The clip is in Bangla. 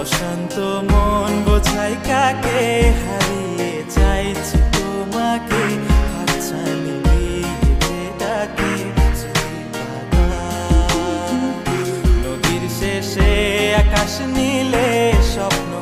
অশান্ত মন বোঝাই কাকে হারিয়ে চাইছি তোমাকে। নদীর শেষে আকাশ নীলে স্বপ্ন